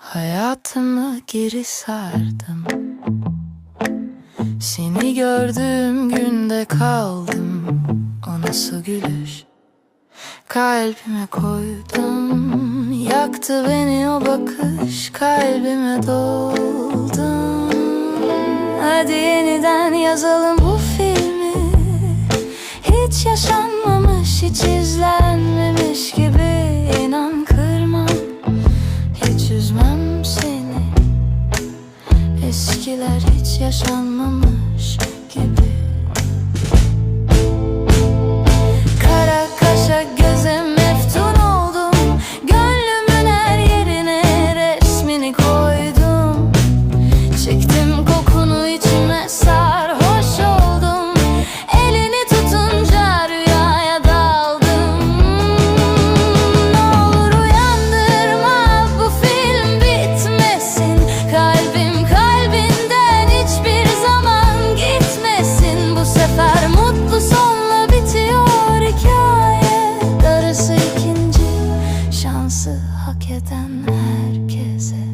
Hayatımı geri sardım. Seni gördüğüm günde kaldım. O nasıl gülüş? Kalbime koydum. Yaktı beni o bakış. Kalbime doldum. Hadi yeniden yazalım bu filmi. Hiç yaşanmamış Hiç izlenmemiş yaşanmamış hak eden herkese